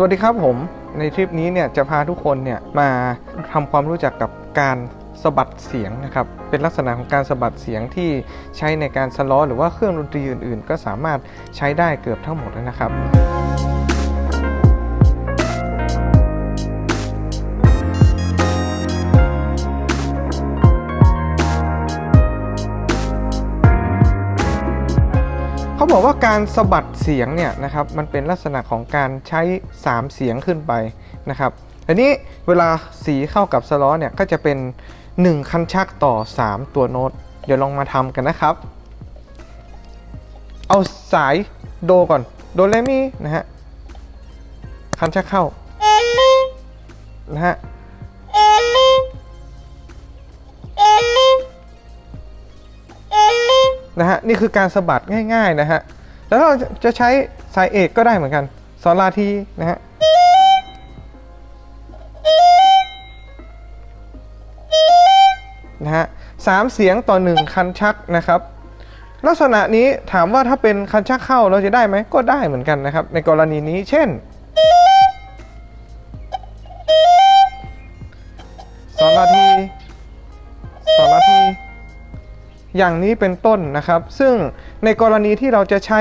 สวัสดีครับผมในทริปนี้เนี่ยจะพาทุกคนเนี่ยมาทำความรู้จักกับการสะบัดเสียงนะครับเป็นลักษณะของการสะบัดเสียงที่ใช้ในการสล้อหรือว่าเครื่องดนตรีอื่น ๆ ก็สามารถใช้ได้เกือบทั้งหมดแล้วนะครับ เขาบอกว่าการสะบัดเสียงเนี่ยนะครับมันเป็นลักษณะของการใช้ 3 เสียงขึ้นไปนะครับอันนี้เวลาสีเข้ากับสล้อเนี่ยก็จะเป็น 1 คันชักต่อ 3 ตัวโน้ต เดี๋ยวลองมาทำกันนะครับ เอาสายโดก่อน โดเรมีนะฮะคันชักเข้านะฮะ นะฮะนี่คือการสะบัดง่ายๆนะฮะแล้วเราจะใช้สายเอกก็ได้เหมือนกันสอลาทีนะฮะนะฮะสามเสียงต่อหนึ่งคันชักนะครับลักษณะนี้ถามว่าถ้าเป็นคันชักเข้าเราจะได้ไหมก็ได้เหมือนกันนะครับ ในกรณีนี้เช่นสอลาทีสอลาที อย่างนี้เป็นต้นนะครับ ซึ่งในกรณีที่เราจะใช้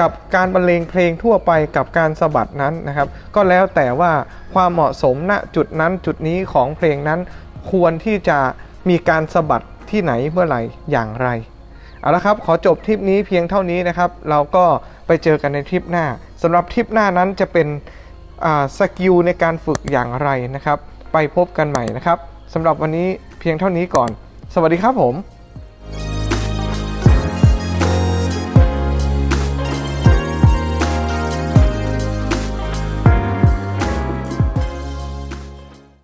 กับการบรรเลงเพลงทั่วไปกับการสะบัดนั้นนะครับ ก็แล้วแต่ว่าความเหมาะสมณจุดนั้นจุดนี้ของเพลงนั้น ควรที่จะมีการสะบัดที่ไหนเมื่อไหร่อย่างไรเอาละครับ ขอจบทริปนี้เพียงเท่านี้นะครับ เราก็ไปเจอกันในทริปหน้าสำหรับทริปหน้านั้นจะเป็นสกิลในการฝึกอย่างไรนะครับ ไปพบกันใหม่นะครับสำหรับวันนี้เพียงเท่านี้ก่อน สวัสดีครับผม